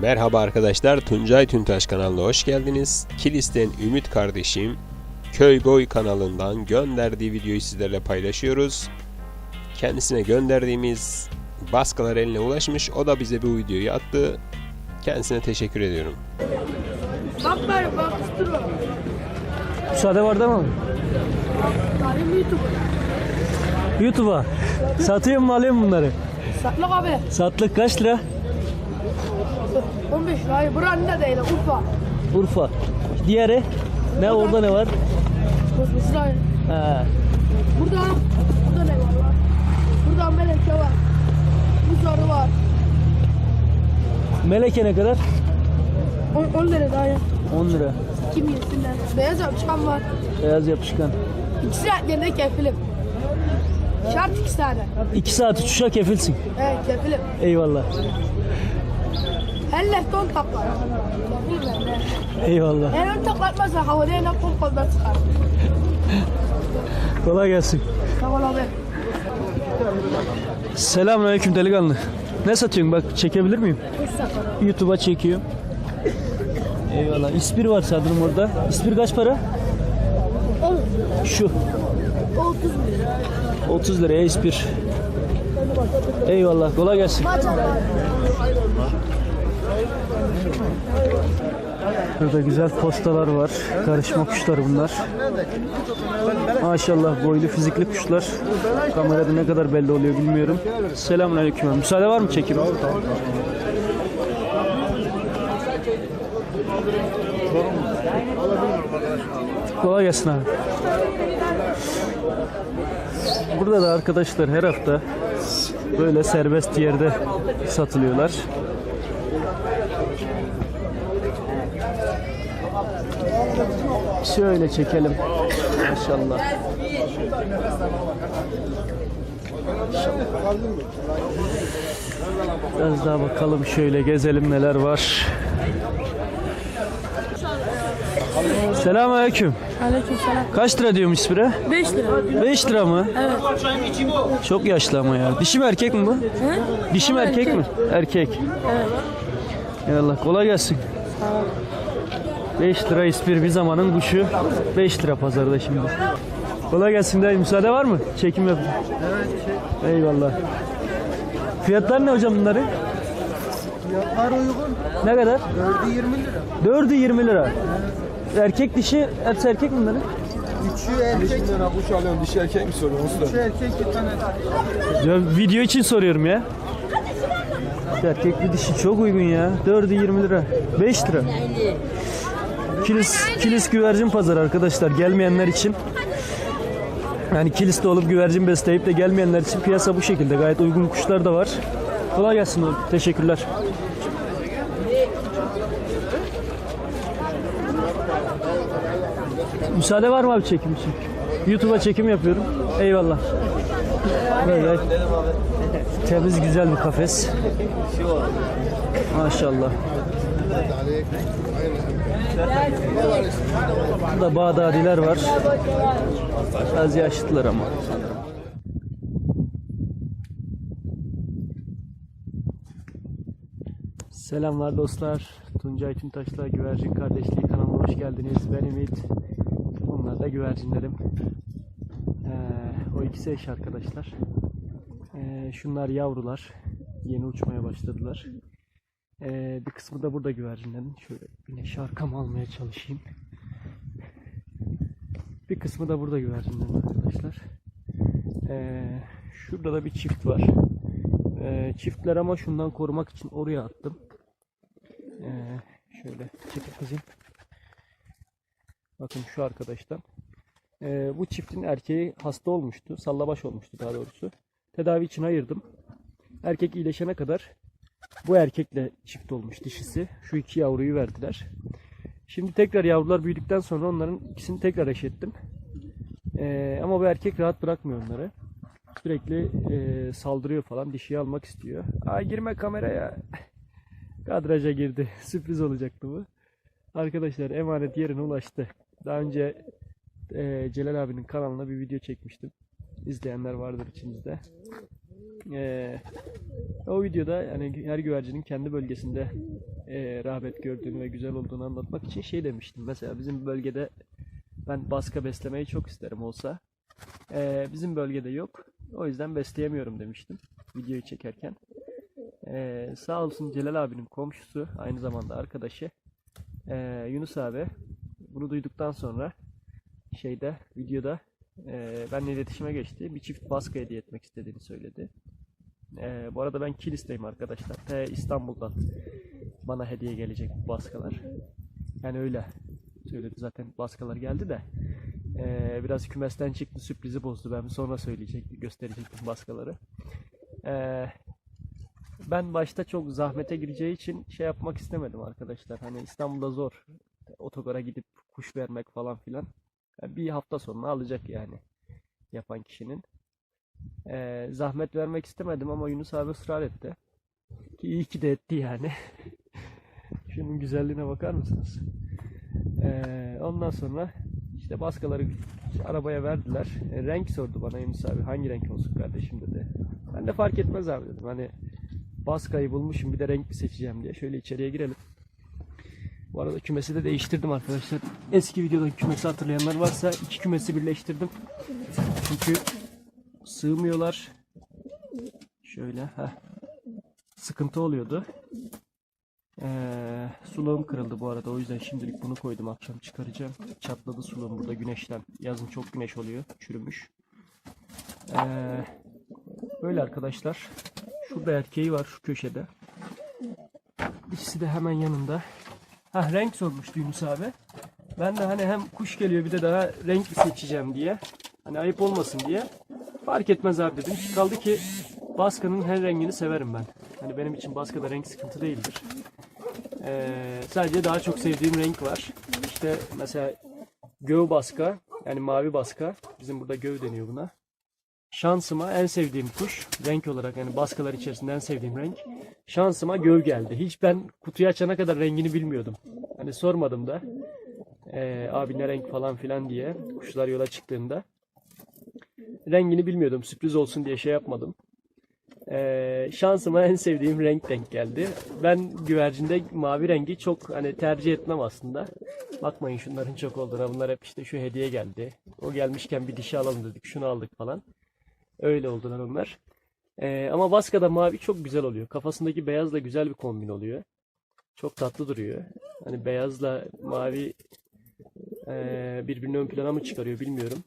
Merhaba arkadaşlar, Tuncay Tüntaş kanalına hoş geldiniz. Kilis'ten Ümit kardeşim Köy Boy kanalından gönderdiği videoyu sizlerle paylaşıyoruz. Kendisine gönderdiğimiz baskılar eline ulaşmış. O da bize bu videoyu attı. Kendisine teşekkür ediyorum. Bak bari bak dur. Müsaade var değil mi? Tarihim YouTube. YouTube'a. Satıyor mu alayım bunları? Satlık abi. Satlık kaç lira? 15 lirayı. Buranın da değil. Urfa. Urfa. Diğeri? Ne orada ne var? Kosmosu da aynı. Ha. Burada, burada ne var lan? Burada meleke var. Buzarı var. Meleke ne kadar? 10, 10 lira daha ya. 10 lira. Kim yesinler? Beyaz yapışkan var. Beyaz yapışkan. İkisi yerinde kefilim. Şart iki tane. 2 saat uçuşa kefilsin. Evet kefilim. Eyvallah. Kefilim ben de. Eyvallah. Eğer ön taklatmazsa havada yine kol koldan çıkar. Kolay gelsin. Sağ ol abi. Selamünaleyküm delikanlı. Ne satıyorsun bak çekebilir miyim? YouTube'a çekiyorum. Eyvallah. İspir var sanırım orada. İspir kaç para? 10. Şu. 30 lira. 30 liraya ispir. Eyvallah. Kolay gelsin. Burada güzel postalar var. Karışma kuşlar bunlar. Maşallah boylu fizikli kuşlar. Kamerada ne kadar belli oluyor bilmiyorum. Selamünaleyküm. Müsaade var mı çekim? Kolay gelsin abi. Burada da arkadaşlar her hafta böyle serbest yerde satılıyorlar. Şöyle çekelim. Maşallah. Biraz daha bakalım şöyle gezelim neler var. Selamünaleyküm. Aleyküm selam. Kaç lira diyormuş ispire? 5 lira. 5 lira mı? Evet. Çok yaşlı ama ya. Dişi mi erkek mi bu? Hı? Dişi mi erkek, mi? Erkek. Evet. Eyvallah kolay gelsin. 5 lira ispir bir zamanın kuşu. 5 lira pazarda şimdi. Kolay gelsin dayı. Müsaade var mı? Çekim yap. Evet. Eyvallah. Fiyatlar ne hocam bunların? Fiyatlar uygun. Ne kadar? 4'ü 20 lira. 4'ü 20 lira. Erkek dişi, hepsi erkek mi bunların? 3'ü erkek. lira kuş alıyorum dişi erkek mi soruyorsun usta? 3'ü erkek bir tane. Ya video için soruyorum ya. Erkekli dişi çok uygun ya. 4'ü 20 lira. 5 lira. Kilis, kilis güvercin pazarı arkadaşlar gelmeyenler için. Yani kiliste olup güvercin besleyip de gelmeyenler için piyasa bu şekilde. Gayet uygun kuşlar da var. Kolay gelsin oğlum. Teşekkürler. Müsaade var mı abi çekim için? YouTube'a çekim yapıyorum. Eyvallah. Böyle temiz güzel bir kafes. Maşallah. Burada Bağdadiler var. Biraz yaşlılar ama. Selamlar dostlar. Tuncay Tüntaş'la Güvercin Kardeşliği kanalına hoş geldiniz. Ben Ümit. Onlar da güvercinlerim. Ee, o ikisi eş arkadaşlar. Ee, şunlar yavrular. Yeni uçmaya başladılar. Ee, bir kısmı da burada güvercinlerin. Şöyle güneş arkama almaya çalışayım. Bir kısmı da burada güvercinlerin arkadaşlar. Ee, şurada da bir çift var. Ee, çiftler ama şundan korumak için oraya attım. Ee, şöyle çekip kızayım. Bakın şu arkadaştan. Ee, bu çiftin erkeği hasta olmuştu. Sallabaş olmuştu daha doğrusu. Tedavi için ayırdım. Erkek iyileşene kadar bu erkekle çift olmuş dişisi. Şu iki yavruyu verdiler. Şimdi tekrar yavrular büyüdükten sonra onların ikisini tekrar eşittim. Ee, ama bu erkek rahat bırakmıyor onları. Sürekli e, saldırıyor falan. Dişiyi almak istiyor. Aa girme kameraya. Kadraja girdi. Sürpriz olacaktı bu. Arkadaşlar emanet yerine ulaştı. Daha önce e, Celal abinin kanalına bir video çekmiştim. İzleyenler vardır içinizde. Ee, o videoda yani her güvercinin kendi bölgesinde e, rağbet gördüğünü ve güzel olduğunu anlatmak için şey demiştim. Mesela bizim bölgede ben baska beslemeyi çok isterim olsa. Ee, bizim bölgede yok. O yüzden besleyemiyorum demiştim videoyu çekerken. Ee, sağ olsun Celal abinin komşusu, aynı zamanda arkadaşı ee, Yunus abi bunu duyduktan sonra şeyde videoda ee, benimle iletişime geçti. Bir çift baska hediye etmek istediğini söyledi. Ee, bu arada ben Kilis'teyim arkadaşlar. Te İstanbul'dan bana hediye gelecek bu baskalar. Yani öyle söyledi zaten baskalar geldi de. Ee, biraz kümesten çıktı sürprizi bozdu. Ben sonra söyleyecektim, gösterecektim baskaları. Ee, ben başta çok zahmete gireceği için şey yapmak istemedim arkadaşlar. Hani İstanbul'da zor. Otogara gidip kuş vermek falan filan. Yani bir hafta sonra alacak yani yapan kişinin. Ee, zahmet vermek istemedim ama Yunus abi ısrar etti. Ki iyi ki de etti yani. Şunun güzelliğine bakar mısınız? Ee, ondan sonra işte baskaları arabaya verdiler. E, renk sordu bana Yunus abi. Hangi renk olsun kardeşim dedi. Ben de fark etmez abi dedim. Hani baskayı bulmuşum bir de renk mi seçeceğim diye. Şöyle içeriye girelim. Bu arada kümesi de değiştirdim arkadaşlar. Eski videodaki kümesi hatırlayanlar varsa iki kümesi birleştirdim. Çünkü sığmıyorlar. Şöyle ha sıkıntı oluyordu. Ee, sulağım kırıldı bu arada. O yüzden şimdilik bunu koydum. Akşam çıkaracağım. Çatladı sulağım burada güneşten. Yazın çok güneş oluyor. Çürümüş. Ee, böyle arkadaşlar. Şurada erkeği var şu köşede. İkisi de hemen yanında. Ha renk sormuştu Yunus abi. Ben de hani hem kuş geliyor bir de daha renk seçeceğim diye. Hani ayıp olmasın diye. Fark etmez abi dedim. Kaldı ki Baska'nın her rengini severim ben. Hani benim için Baska'da renk sıkıntı değildir. Ee, sadece daha çok sevdiğim renk var. İşte mesela göv baska yani mavi baska. Bizim burada göv deniyor buna. Şansıma en sevdiğim kuş renk olarak yani baskalar içerisinde en sevdiğim renk. Şansıma göv geldi. Hiç ben kutuyu açana kadar rengini bilmiyordum. Hani sormadım da. Ee, abi ne renk falan filan diye kuşlar yola çıktığında. Rengini bilmiyordum. Sürpriz olsun diye şey yapmadım. Ee, şansıma en sevdiğim renk denk geldi. Ben güvercinde mavi rengi çok hani tercih etmem aslında. Bakmayın şunların çok olduğuna. Bunlar hep işte şu hediye geldi. O gelmişken bir dişi alalım dedik. Şunu aldık falan. Öyle oldular onlar. Ee, ama Baska'da mavi çok güzel oluyor. Kafasındaki beyazla güzel bir kombin oluyor. Çok tatlı duruyor. Hani beyazla mavi ee, birbirini ön plana mı çıkarıyor bilmiyorum.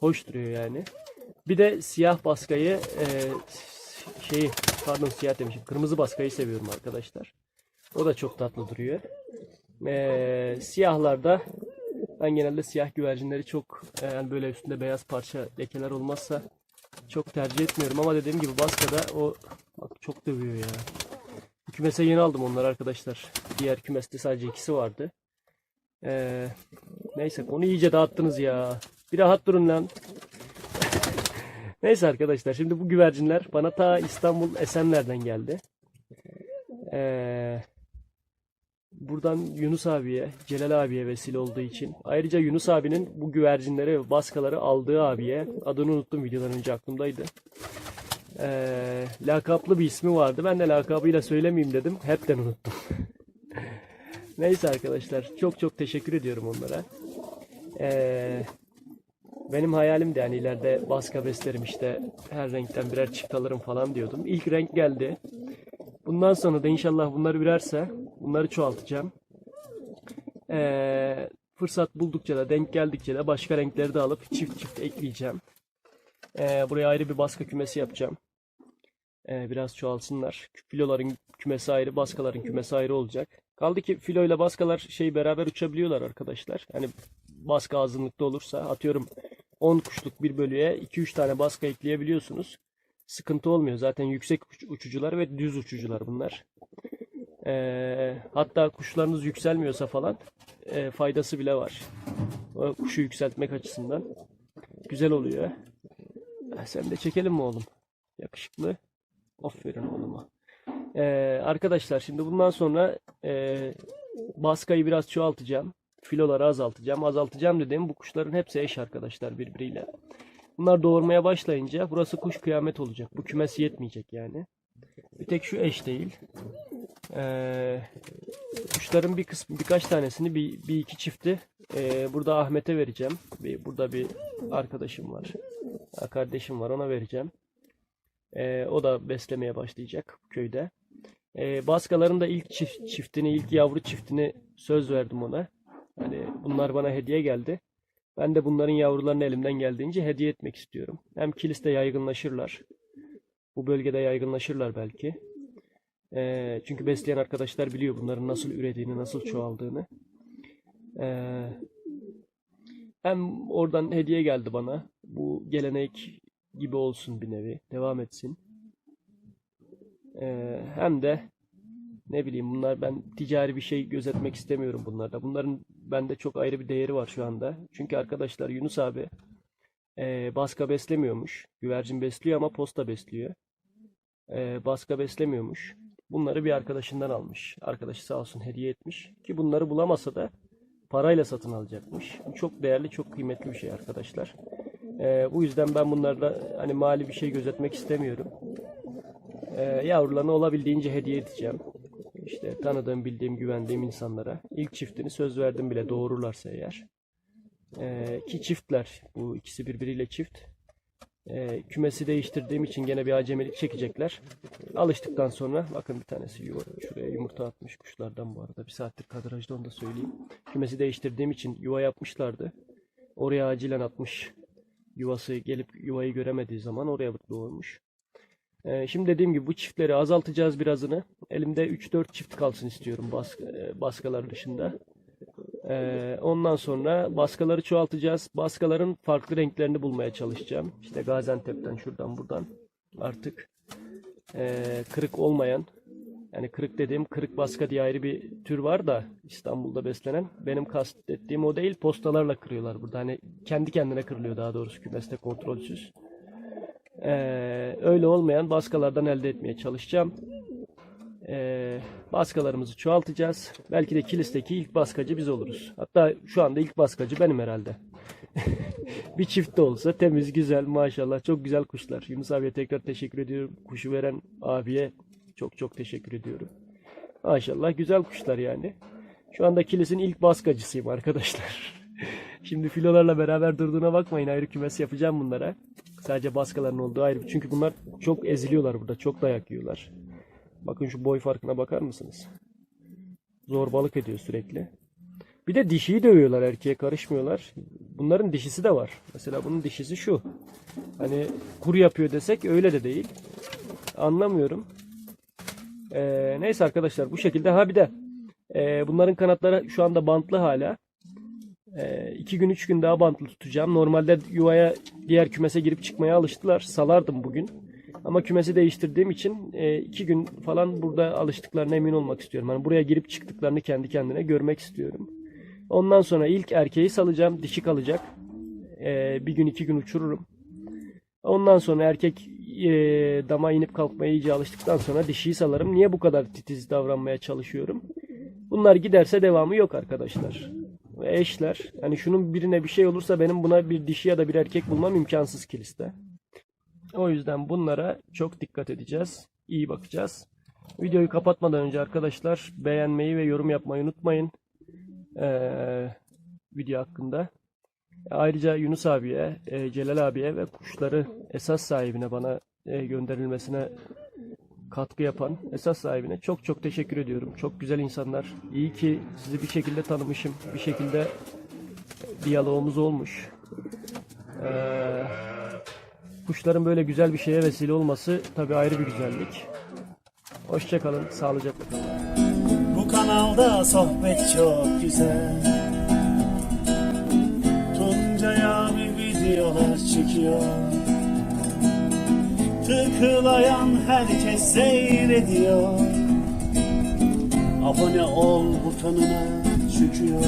Hoş duruyor yani. Bir de siyah baskayı e, şeyi pardon siyah demişim. Kırmızı baskayı seviyorum arkadaşlar. O da çok tatlı duruyor. E, siyahlarda ben genelde siyah güvercinleri çok e, yani böyle üstünde beyaz parça lekeler olmazsa çok tercih etmiyorum ama dediğim gibi baskada o bak çok dövüyor ya. Bu Kümese yeni aldım onları arkadaşlar. Diğer kümeste sadece ikisi vardı. E, neyse konu iyice dağıttınız ya. Bir rahat durun lan. Neyse arkadaşlar şimdi bu güvercinler bana ta İstanbul Esenler'den geldi. Ee, buradan Yunus abiye, Celal abiye vesile olduğu için. Ayrıca Yunus abinin bu güvercinleri ve baskaları aldığı abiye, adını unuttum videodan önce aklımdaydı. Ee, lakaplı bir ismi vardı. Ben de lakabıyla söylemeyeyim dedim. Hepten unuttum. Neyse arkadaşlar çok çok teşekkür ediyorum onlara. Ee, benim hayalim de yani ileride baska beslerim işte her renkten birer çift alırım falan diyordum. İlk renk geldi. Bundan sonra da inşallah bunlar ürerse bunları çoğaltacağım. Ee, fırsat buldukça da denk geldikçe de başka renkleri de alıp çift çift ekleyeceğim. Ee, buraya ayrı bir baska kümesi yapacağım. Ee, biraz çoğalsınlar. Filoların kümesi ayrı, baskaların kümesi ayrı olacak. Kaldı ki filo ile baskalar şey beraber uçabiliyorlar arkadaşlar. Hani baska azınlıkta olursa atıyorum 10 kuşluk bir bölüye 2-3 tane baska ekleyebiliyorsunuz. Sıkıntı olmuyor. Zaten yüksek uç- uçucular ve düz uçucular bunlar. Ee, hatta kuşlarınız yükselmiyorsa falan e, faydası bile var. O kuşu yükseltmek açısından. Güzel oluyor. Sen de çekelim mi oğlum? Yakışıklı. Aferin oğluma. Ee, arkadaşlar şimdi bundan sonra e, baskayı biraz çoğaltacağım. Filoları azaltacağım. Azaltacağım dediğim bu kuşların hepsi eş arkadaşlar birbiriyle. Bunlar doğurmaya başlayınca burası kuş kıyamet olacak. Bu kümes yetmeyecek yani. Bir tek şu eş değil. Ee, kuşların bir kısmı birkaç tanesini bir, bir iki çifti ee, burada Ahmet'e vereceğim. Bir, burada bir arkadaşım var. Kardeşim var ona vereceğim. Ee, o da beslemeye başlayacak köyde. Ee, Baskaların da ilk çift, çiftini, ilk yavru çiftini söz verdim ona. Hani bunlar bana hediye geldi. Ben de bunların yavrularını elimden geldiğince hediye etmek istiyorum. Hem kiliste yaygınlaşırlar. Bu bölgede yaygınlaşırlar belki. Ee, çünkü besleyen arkadaşlar biliyor bunların nasıl ürediğini, nasıl çoğaldığını. Ee, hem oradan hediye geldi bana. Bu gelenek gibi olsun bir nevi. Devam etsin. Ee, hem de ne bileyim bunlar ben ticari bir şey gözetmek istemiyorum bunlarda. Bunların bende çok ayrı bir değeri var şu anda. Çünkü arkadaşlar Yunus abi e, baska beslemiyormuş. Güvercin besliyor ama posta besliyor. E, baska beslemiyormuş. Bunları bir arkadaşından almış. Arkadaşı sağ olsun hediye etmiş. Ki bunları bulamasa da parayla satın alacakmış. Bu çok değerli, çok kıymetli bir şey arkadaşlar. E, bu yüzden ben bunlarda hani mali bir şey gözetmek istemiyorum. E, yavrularını olabildiğince hediye edeceğim. İşte tanıdığım, bildiğim, güvendiğim insanlara. İlk çiftini söz verdim bile doğururlarsa eğer. Ee, ki çiftler. Bu ikisi birbiriyle çift. Ee, kümesi değiştirdiğim için gene bir acemilik çekecekler. Alıştıktan sonra bakın bir tanesi yuva, şuraya yumurta atmış kuşlardan bu arada. Bir saattir kadrajda onu da söyleyeyim. Kümesi değiştirdiğim için yuva yapmışlardı. Oraya acilen atmış. Yuvası gelip yuvayı göremediği zaman oraya doğurmuş. Ee, şimdi dediğim gibi bu çiftleri azaltacağız birazını. Elimde 3-4 çift kalsın istiyorum bask e, baskalar dışında. Ee, ondan sonra baskaları çoğaltacağız. Baskaların farklı renklerini bulmaya çalışacağım. İşte Gaziantep'ten şuradan buradan artık e, kırık olmayan yani kırık dediğim kırık baska diye ayrı bir tür var da İstanbul'da beslenen. Benim kastettiğim o değil postalarla kırıyorlar burada. Hani kendi kendine kırılıyor daha doğrusu kümeste kontrolsüz. Ee, öyle olmayan baskalardan elde etmeye çalışacağım. Ee, baskalarımızı çoğaltacağız. Belki de kilisteki ilk baskacı biz oluruz. Hatta şu anda ilk baskacı benim herhalde. bir çift de olsa temiz, güzel, maşallah. Çok güzel kuşlar. Yunus abiye tekrar teşekkür ediyorum. Kuşu veren abiye çok çok teşekkür ediyorum. Maşallah güzel kuşlar yani. Şu anda kilisin ilk baskacısıyım arkadaşlar. Şimdi filolarla beraber durduğuna bakmayın. Ayrı kümes yapacağım bunlara. Sadece baskaların olduğu ayrı. Çünkü bunlar çok eziliyorlar burada. Çok dayak yiyorlar. Bakın şu boy farkına bakar mısınız? Zorbalık ediyor sürekli. Bir de dişiyi dövüyorlar. Erkeğe karışmıyorlar. Bunların dişisi de var. Mesela bunun dişisi şu. Hani kuru yapıyor desek öyle de değil. Anlamıyorum. Ee, neyse arkadaşlar bu şekilde. Ha bir de e, bunların kanatları şu anda bantlı hala. Ee, iki gün üç gün daha bantlı tutacağım. Normalde yuvaya diğer kümese girip çıkmaya alıştılar. Salardım bugün. Ama kümesi değiştirdiğim için e, iki gün falan burada alıştıklarına emin olmak istiyorum. Yani buraya girip çıktıklarını kendi kendine görmek istiyorum. Ondan sonra ilk erkeği salacağım. Dişi kalacak. Ee, bir gün iki gün uçururum. Ondan sonra erkek e, dama inip kalkmaya iyice alıştıktan sonra dişiyi salarım. Niye bu kadar titiz davranmaya çalışıyorum? Bunlar giderse devamı yok arkadaşlar. Ve eşler. Hani şunun birine bir şey olursa benim buna bir dişi ya da bir erkek bulmam imkansız kiliste. O yüzden bunlara çok dikkat edeceğiz. İyi bakacağız. Videoyu kapatmadan önce arkadaşlar beğenmeyi ve yorum yapmayı unutmayın. Ee, video hakkında. Ayrıca Yunus abiye, e, Celal abiye ve kuşları esas sahibine bana e, gönderilmesine katkı yapan esas sahibine çok çok teşekkür ediyorum. Çok güzel insanlar. İyi ki sizi bir şekilde tanımışım. Bir şekilde diyalogumuz olmuş. Ee, kuşların böyle güzel bir şeye vesile olması tabii ayrı bir güzellik. Hoşçakalın, sağlıcakla kalın. Bu kanalda sohbet çok güzel Tuncay abi videolar çekiyor Tıklayan herkes seyrediyor Abone ol butonuna çıkıyor